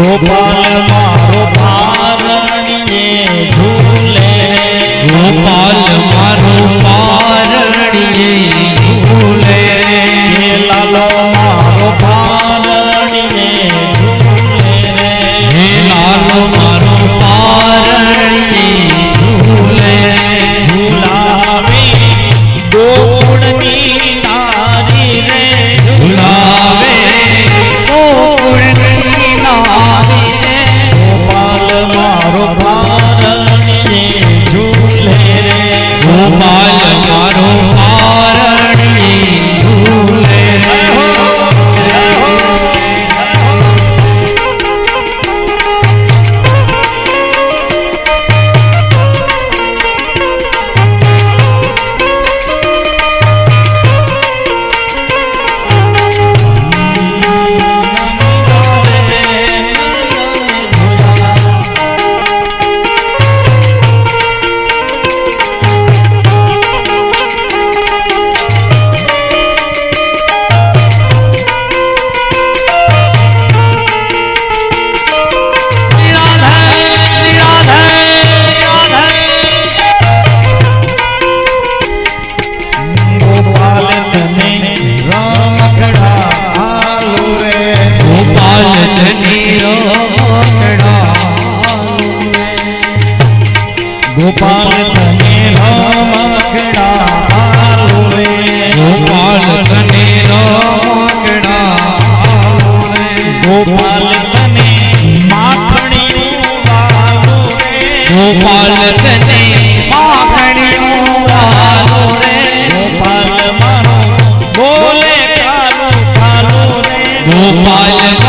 ગોપાલ મારો ભારણીએ ઝૂલે ગોપાલ તને રમકડા આલુ રે. ગોપાલ તને રમકડા ગોપાલ તને માખણીયું રે. ગોપાલ તને માખણીયું રે. ગોપાલ મારો બોલે કાલું કાલું રે. ગોપાલ